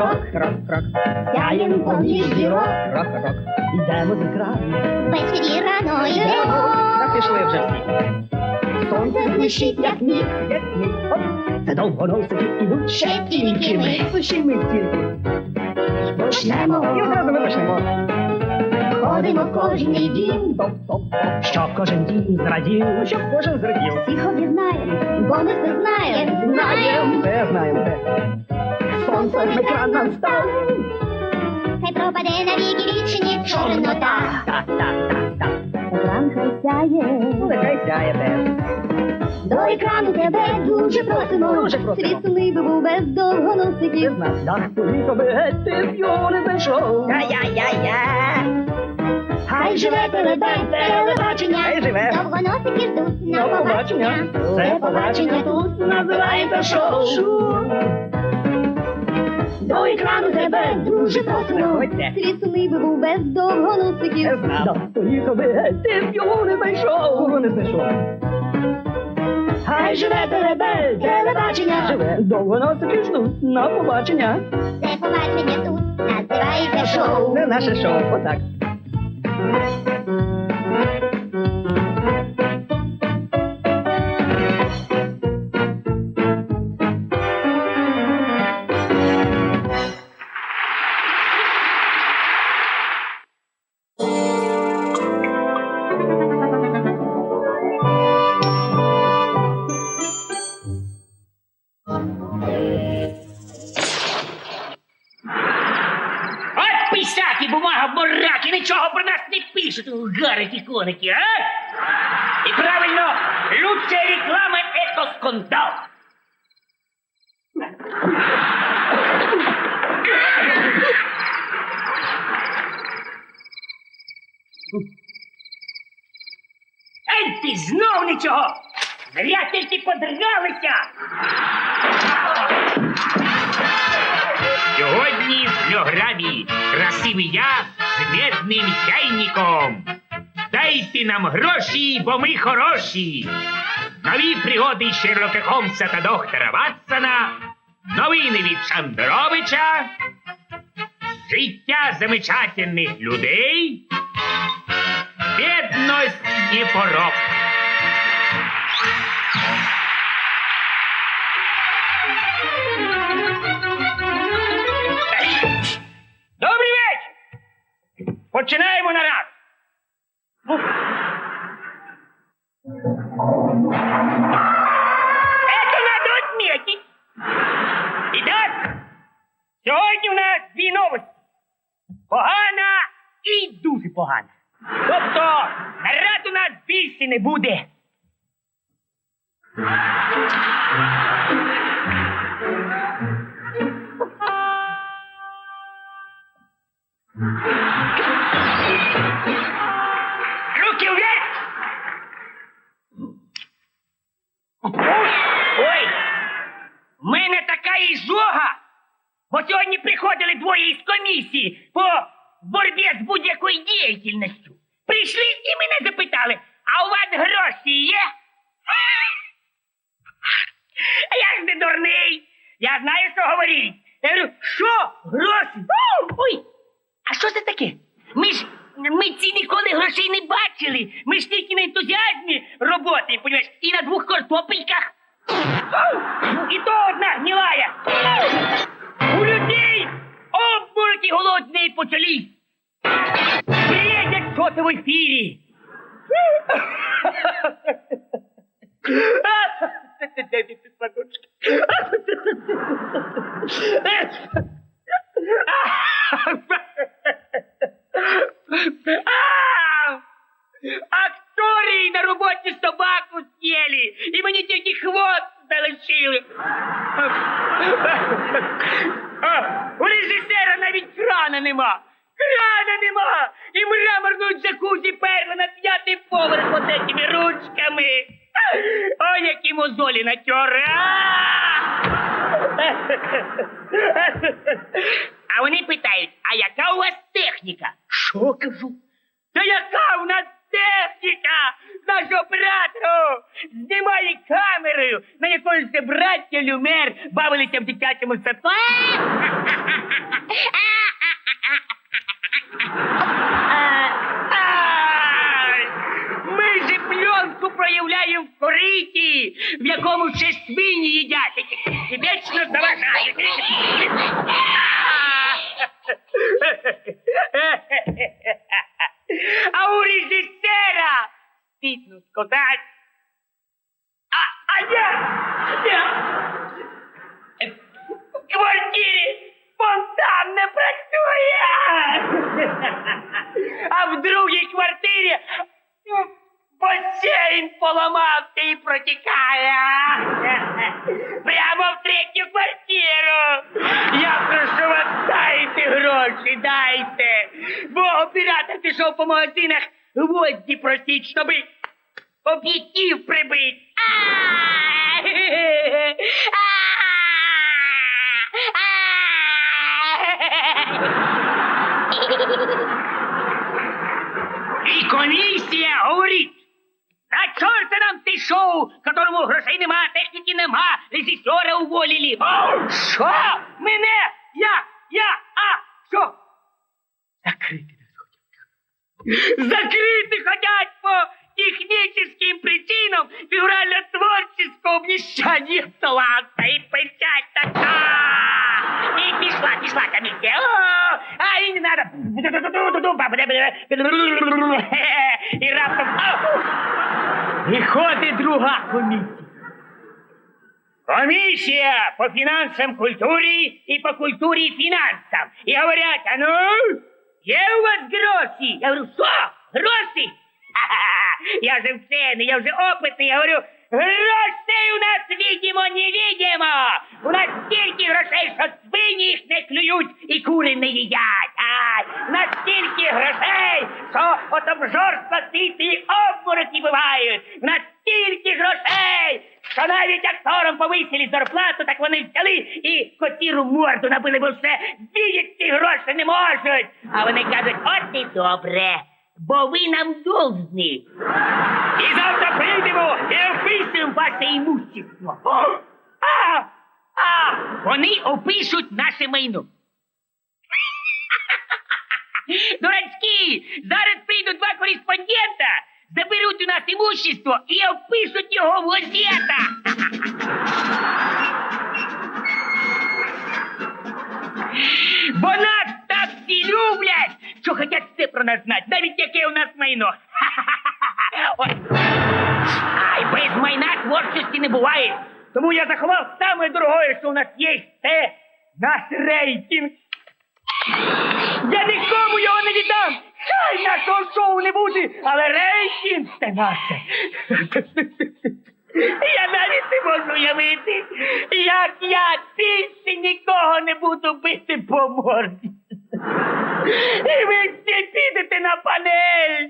крок, крок, крок. Сяєм поміж зірок. Крок, крок. Йдемо з екрану. Ввечері рано йдемо. Та пішли вже всі. Сонце блищить, як міг. Як ні. Оп. Це довгоносики ідуть ще тільки ми. Лише ми тільки. Почнемо. І одразу ми почнемо. Ходимо кожний дім. Щоб кожен дім зрадів, щоб кожен зрадів. Всіх об'єднаємо, бо ми все знаємо. Знаємо. Все знаємо, все. Сонце в екран став. Хай пропаде навіки вічні чорнота. Так, так, так, так. Екран хай сяє. Ну, нехай сяє теж. До екрану тебе дуже просимо. Дуже просимо. Світ сумний би був без довгоносиків. знав, так поїхав би геть, ти б його не знайшов. Я-я-я-я. Хай живе телебень, телебачення. Хай живе. Довгоносики ждуть на побачення. побачення. Це побачення тут називається шоу. До екрану тебе дуже. Заходьте. Би був без довгоносиків. Не знав. Так поїхав ти б його не знайшов. Кого не знайшов? Хай живе телебель, телебачення. Живе, довго носики ждуть на побачення. Це побачення тут називається шоу. Це наше шоу, отак. От писаки, бумага, бураки, нічого про нас не пишуть, гарики коники, а? І правильно, лучшая реклама – это скандал. Ей, ти знов нічого! Зря тільки подригалися! Сьогодні в програмі красивий я з медним чайником. Дайте нам гроші, бо ми хороші. Нові пригоди Шерлока Холмса та доктора Ватсона, новини від Шандеровича, життя замечательних людей, бідність не порок. Починаємо нарад. Это надо отметить. Итак, сьогодні у нас дві новості. Погана і дуже погана. Тобто, нарад у нас більше не буде. Ой! В мене така іжога! Бо сьогодні приходили двоє із комісії по боротьбі з будь-якою діяльністю. Прийшли і мене запитали, а у вас гроші є? А я ж не дурний. Я знаю, що говорить. Я говорю, що? Гроші? Ой, а що це таке? Ми ж ми ці ніколи грошей не бачили. Ми ж тільки на ентузіазмі роботи, понімаєш, і на двох картопельках. І то одна гнилая. У людей обмороки голодні почались. Бредять, що ти в ефірі. Дай мені платочки. А! Актори на роботі собаку з'їли, і мені тільки хвост залишили. У режисера навіть крана нема. Крана нема! І мраморну джакузі перла на п'ятий поверх от этими ручками. Ой, які мозолі натер. А вони питають, а яка у вас техніка? Що кажу? Та яка у нас техніка? Наш оператор знімає камерою, на якомусь це браття Люмер бавилися в дитячому садку. Ай! Ми же пленку проявляємо в кориті, в якому ще свині їдять і вічно заважають. А у режисера стидно сказать. А, а я, я в квартирі фонтан не працює. А в другій квартирі ну, басейн поламався і протікає. Прямо в третю квартиру. Я прошу вас, дайте гроші, дайте. Бо оператор пішов по магазинах гвозді просить, щоб об'єктив прибить. І комісія говорить, на чорта нам ти шоу, которому грошей нема, техніки нема, режисера уволили. О, що? Мене? Я? Я? А? Що? Закрити нас хотять. Закрити хотять по техническим причинам фигурально-творческого обнищания таланта. И печать такая. И пішла, пішла комісія. О, а і не надо. І раптом. Ау! Виходить друга комісія. Комісія по фінансам культурі і по культурі і фінансам. І говорять, а ну, є у вас гроші? Я говорю, що? Гроші? Ха-ха-ха, Я вже вчений, я вже опитний, я говорю, грошей у нас видимо, невидимо. У нас стільки грошей, що свині їх не клюють і кури не їдять. Ай, у нас стільки грошей, що от обжорства сити обмороки бувають. У нас стільки грошей, що навіть акторам повисили зарплату, так вони взяли і котіру морду набили, бо все діять ці гроші не можуть. А вони кажуть, от і добре, бо ви нам должні. І завтра прийдемо і описуємо ваше імущество. О, А, а, вони опишуть наше майно. Дурачки, зараз прийдуть два кореспондента, заберуть у нас імущество і опишуть його в газетах. Бо нас так всі люблять, Що хочуть все про нас знати, навіть яке у нас майно. Ай, без майна творчості не буває. Тому я заховав саме дорогое, що у нас є, це наш рейтинг. Я нікому його не віддам. Хай нашого шоу не буде, але рейтинг це наше. Я навіть не можу уявити, як я більше нікого не буду бити по морді. І ви всі підете на панель,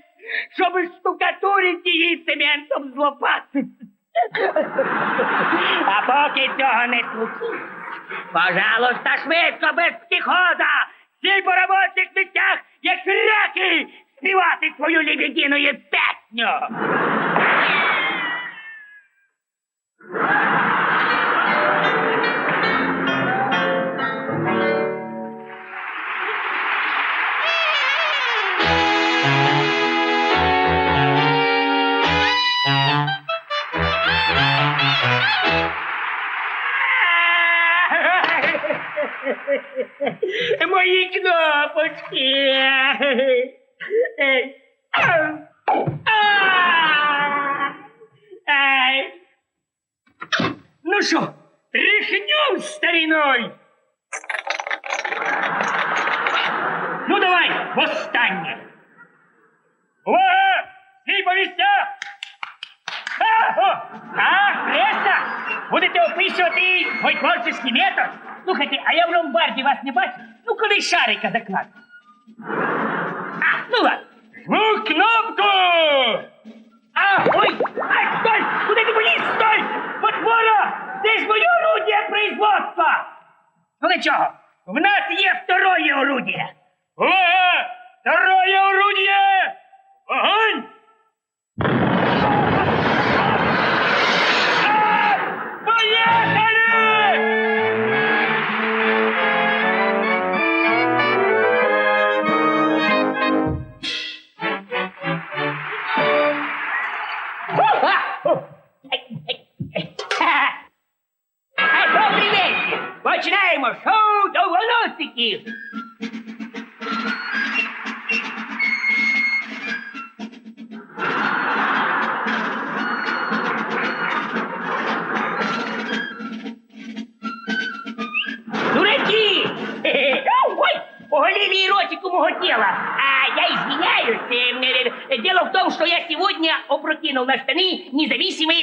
щоб штукатурити її цементом з лопати. А поки цього не случиться, пожалуйста, швидко, без психоза, всі по робочих місцях, як раки, співати свою лебединую песню. Мої кнопочки. Ай. Ну що, тряхнем стариной. Ну давай, востаннє. Увага! Всі по місцях! Аго! А, преса! Будете описувати мой творчий метод? Слухайте, а я в ломбарді вас не бачу? Ну, коли шарика заклад. А, ну ладно. Жму кнопку! А, ой! Ай, стой! Куди ти поліз? Стой! Потвора! Це ж моє орудие производства! Ну нічого, в нас є второе орудие. Увага! Второе орудие! Огонь!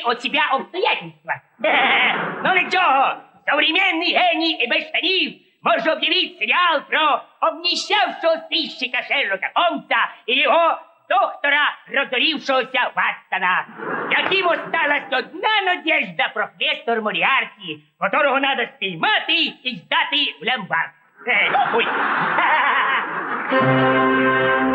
от себя обстоятельства. Хе-хе. Ну нічого, современний геній і без штанів може об'явити серіал про обніщавшого сищика Шерлока Холмса і його доктора розорівшогося Ватсона. Яким осталась одна надежда професор Моріарті, которого надо спіймати і здати в ломбард. Е, Ой.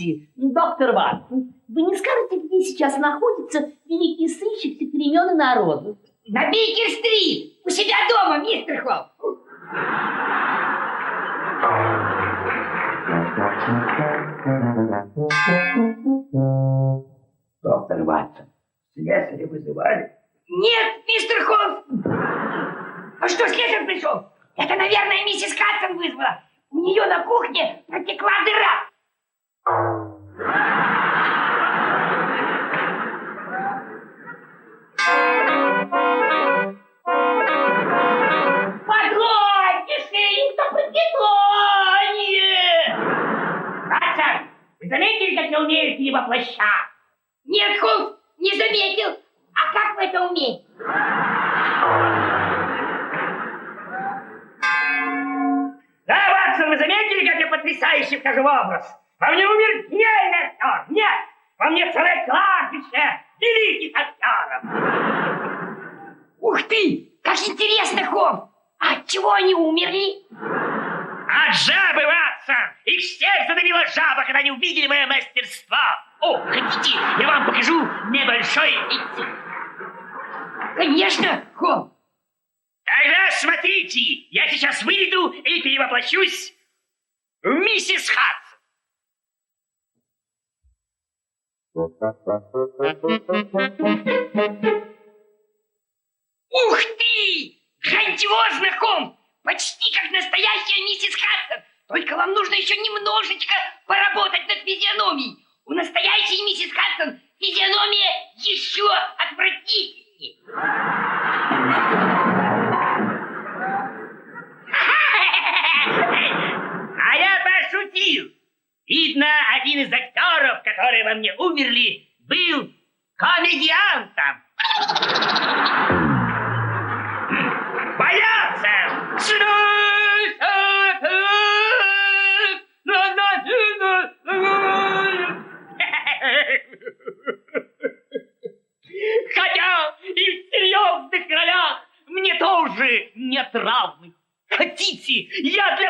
Простите, доктор Ватсон, вы не скажете, где сейчас находится великий сыщик всех времен и народов? На Бейкер-стрит! У себя дома, мистер Холм! Доктор Ватсон, слесаря вызывали? Нет, мистер Холмс! А что, слесарь пришел? Это, наверное, миссис Хадсон вызвала. У нее на кухне протекла дыра. Заметили, как я умею перевоплощать? Нет, Холмс, не заметил. А как вы это умеете? Да, Ватсон, вы заметили, как я потрясающе вхожу в образ? Во мне умер гениальный актер. Нет, во мне целое кладбище великих актеров. Ух ты, как интересно, Холмс. А от чего они умерли? От жабы, Ватсон! Их всех задавила жаба, когда они увидели мое мастерство. О, хотите, я вам покажу небольшой этюд? Конечно, Холмс. Тогда смотрите, я сейчас выйду и перевоплощусь в миссис Хадсон. Ух ты! Грандиозно, Холмс! Почти как настоящая миссис Хадсон. Только вам нужно еще немножечко поработать над физиономией. У настоящей миссис Хадсон физиономия еще отвратительнее. Видно, один из актеров, которые во мне умерли, был комедиантом. Боятся! Хотя и в серьезных ролях мне тоже нет равных. Хотите, я для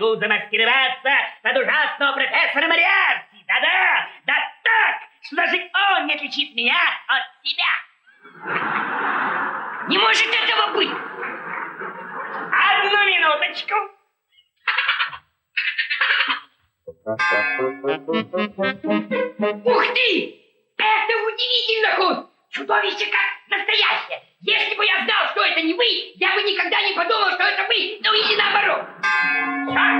могу замаскироваться под ужасного профессора Мариарти. Да-да, да так, что даже он не отличит меня от себя. Не может этого быть. Одну минуточку. Ух ты! Это удивительно, Худ! Чудовище как настоящее! Если бы я знал, что это не вы, я бы никогда не подумал, что это вы, ну и наоборот.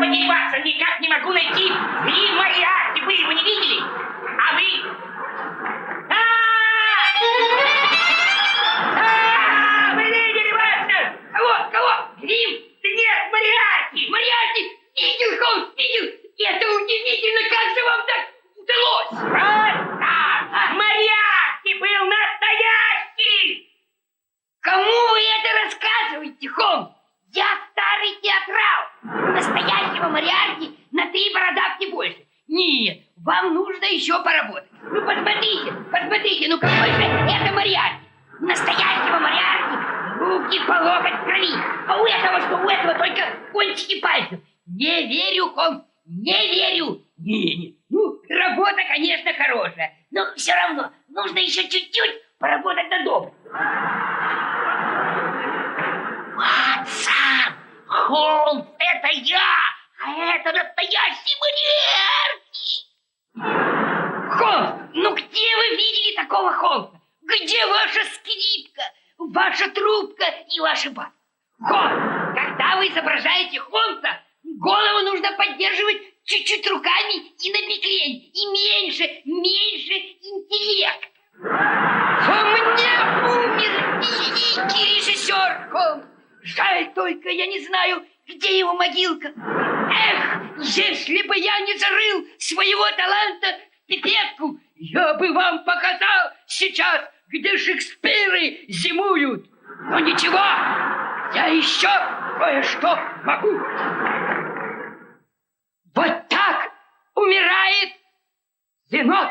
Ватсон, никак не могу найти Ли Мариарти, вы его не видели? А вы? Не верю. Не, не. Ну, работа, конечно, хорошая. Но все равно нужно еще чуть-чуть поработать над образом. Ватсон! Холмс, это я! А это настоящий Мариарти! Холмс, ну где вы видели такого Холмса? Где ваша скрипка, ваша трубка и ваши бас? Холмс, когда вы изображаете Холмса, голову нужно поддерживать чуть-чуть руками и на и меньше, меньше интеллект. Во мне умер великий режиссер Холмс. Жаль только, я не знаю, где его могилка. Эх, если бы я не зарыл своего таланта в пипетку, я бы вам показал сейчас, где Шекспиры зимуют. Но ничего, я еще кое-что могу. Вот так умирает енот.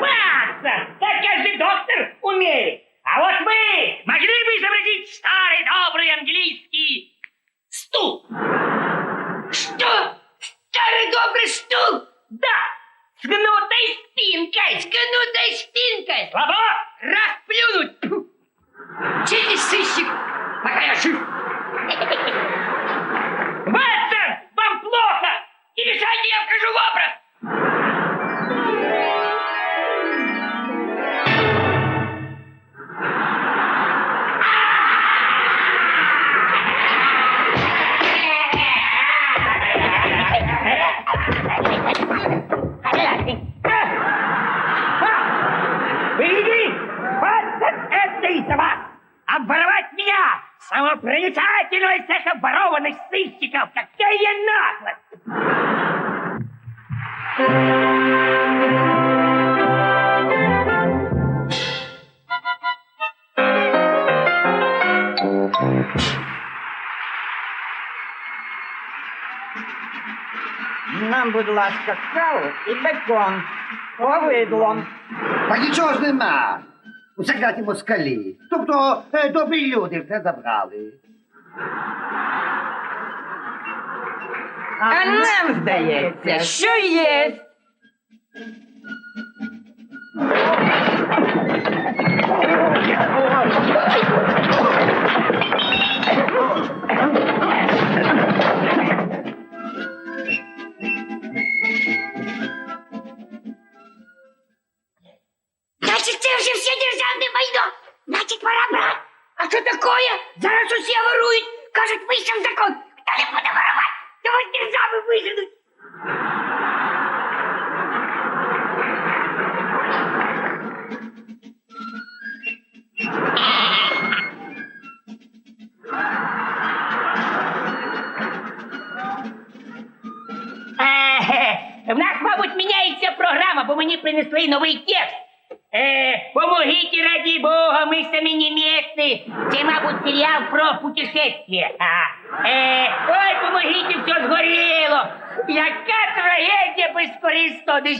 Ватсон, так каждый доктор умеет. А вот вы могли бы изобразить старый добрый английский стул? Что? Старый добрый стул? Да, с гнутой спинкой. С гнутой спинкой. Слабо? Расплюнуть. Решайте, я вхожу в образ. Видели? Ватсон, это! Обворовать меня! Самопроницательного из всех обворованных сыщиков! Какая наглость! Нам, будь ласка, каву і бекон. Повидло. Та нічого ж нема. У секреті москалі. Тобто е, добрі люди все забрали. А нам здається, що є. Значит, це вже все державне майно. Значит, пора брать. А что такое? Зараз усе ворують. Кажуть, вийшов закон. Хто не буде воровать? Того з держави виженуть. Е, В нас, мабуть, міняється програма, бо мені принесли новий текст. Е, помогите, ради бога, мы сами не местные. Це, мабуть, серіал про путешествие. А, Cristo de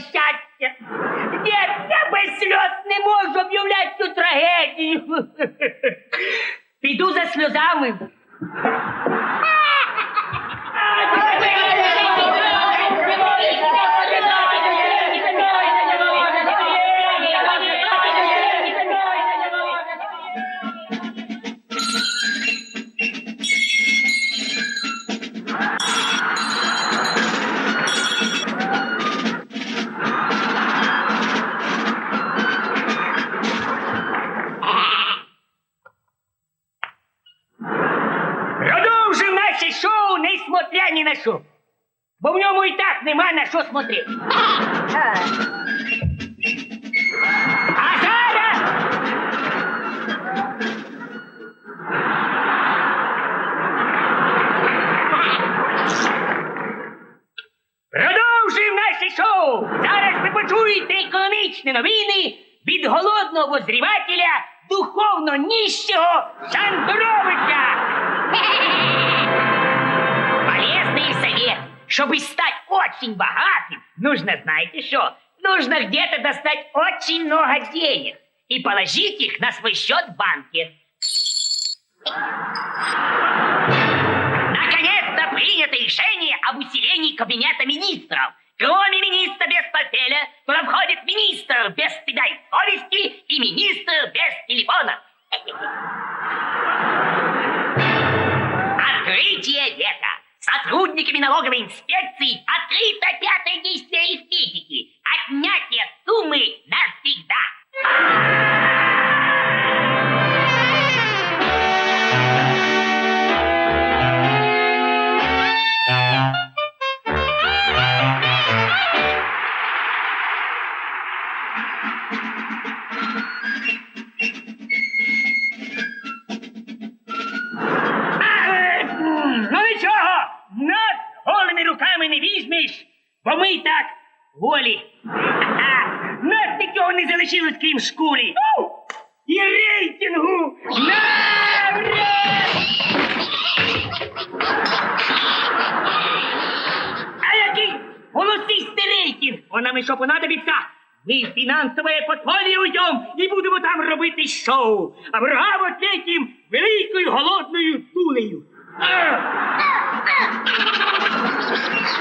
так нема много денег и положить их на свой счет в банке. Наконец-то принято решение об усилении кабинета министров. Кроме министра без портфеля, туда входит министр без стыда и совести и министр без телефона. Открытие века. Сотрудниками налоговой инспекции открыто пятое действие эстетики. Отнятие суммы навсегда. Бо ми й так голі. Ха-ха. Нас нічого не залишилось, крім шкури. Ну, І рейтингу навряд! А який голосистий рейтинг? Бо нам і що понадобиться? Ми в фінансове подполье уйдем і будемо там робити шоу. А ворогам ответим великою голодною дулею.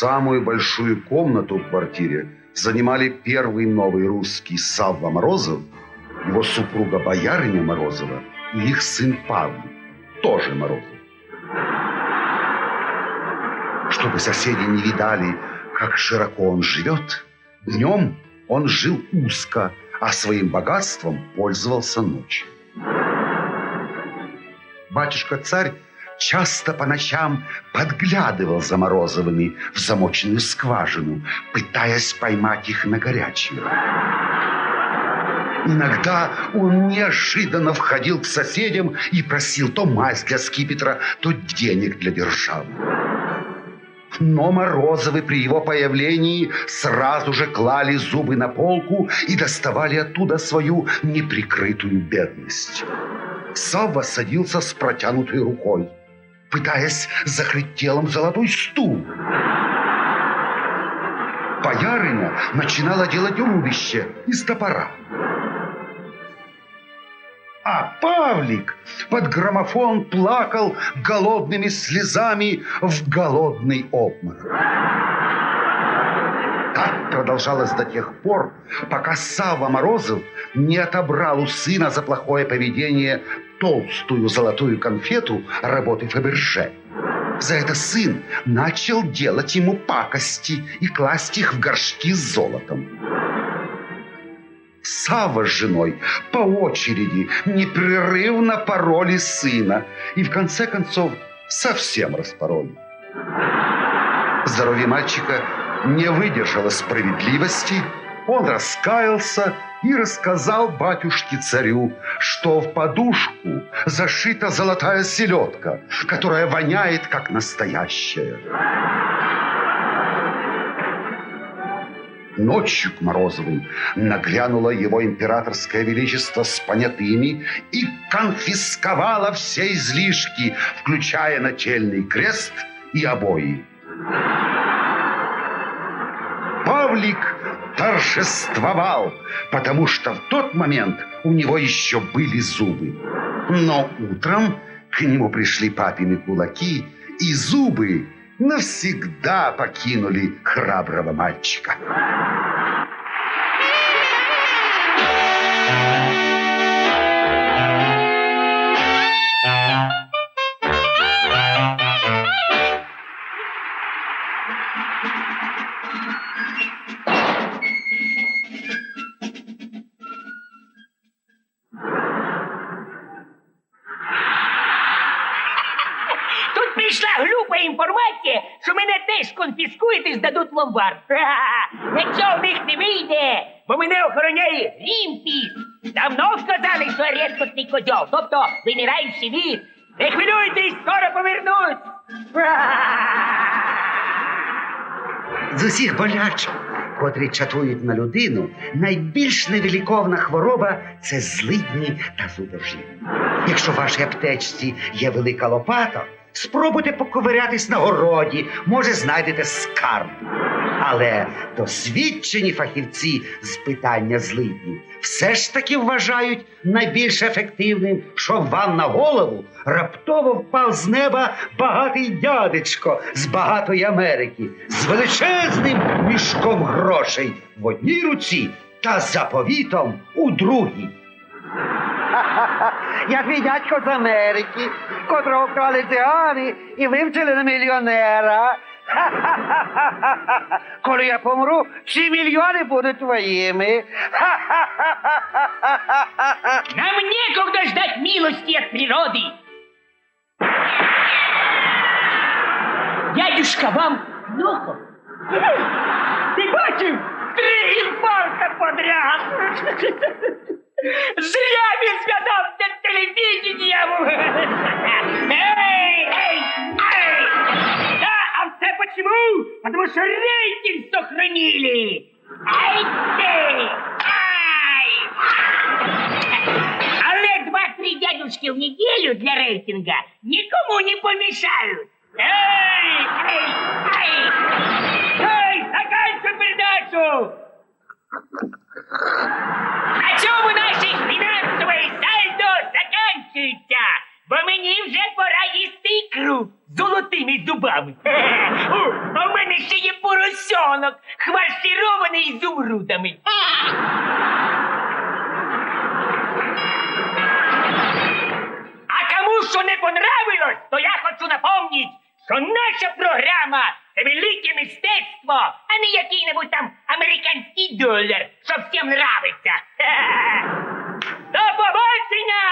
Самую большую комнату в квартире занимали первый новый русский Савва Морозов, его супруга Боярыня Морозова и их сын Павел, тоже Морозов. Чтобы соседи не видали, как широко он живет, днем он жил узко, а своим богатством пользовался ночью. Батюшка-царь часто по ночам подглядывал за Морозовыми в замоченную скважину, пытаясь поймать их на горячее. Иногда он неожиданно входил к соседям и просил то мазь для скипетра, то денег для державы. Но Морозовы при его появлении сразу же клали зубы на полку и доставали оттуда свою неприкрытую бедность. Савва садился с протянутой рукой, пытаясь закрыть телом золотой стул. Боярыня начинала делать рубище из топора. А Павлик под граммофон плакал голодными слезами в голодный обморок. Продолжалось до тех пор, пока Савва Морозов не отобрал у сына за плохое поведение толстую золотую конфету работы Фаберже. За это сын начал делать ему пакости и класть их в горшки с золотом. Сава с женой по очереди непрерывно пороли сына и в конце концов совсем распороли. Здоровье мальчика не выдержала справедливости, он раскаялся и рассказал батюшке-царю, что в подушку зашита золотая селедка, которая воняет, как настоящая. Ночью к Морозовым наглянуло его императорское величество с понятыми и конфисковало все излишки, включая нательный крест и обои. Павлик торжествовал, потому что в тот момент у него еще были зубы. Но утром к нему пришли папины кулаки, и зубы навсегда покинули храброго мальчика. Прийшла глупа інформація, що мене теж конфіскують і здадуть в ломбард. Нічого в них не вийде, бо мене охороняє Грінпіс. Давно сказали, що я рідкісний козьол, тобто вимираючий від. Не хвилюйтесь, скоро повернусь. З усіх болячок, котрі чатують на людину, найбільш невиліковна хвороба це злидні та зудожі. Якщо в вашій аптечці є велика лопата, спробуйте поковирятись на городі, може знайдете скарб. Але досвідчені фахівці з питання злиднів все ж таки вважають найбільш ефективним, що вам на голову раптово впав з неба багатий дядечко з багатої Америки з величезним мішком грошей в одній руці та заповітом у другій. Як мій дядько з Америки, котрого вкрали цигани і вивчили на мільйонера. Коли я помру, всі мільйони будуть твоїми. Нам некогда ждать милости от природы. Дядюшка, вам плохо? Ты бачив? Три інфаркта подряд. Зря він зв'язався з телевидением. Эй, эй, эй! Да, а все почему? Потому что рейтинг сохранили. Ай ты! Ай! Але два-три дядюшки в неделю для рейтинга никому не помешают. Эй, эй, эй! Эй, заканчивай передачу! золотими зубами. О, а в мене ще є поросенок, хвальсірований ізумрудами. А кому що не понравилось, то я хочу напомнить, що наша програма це велике мистецтво, а не який-небудь там американський долар, що всім нравиться. До побачення!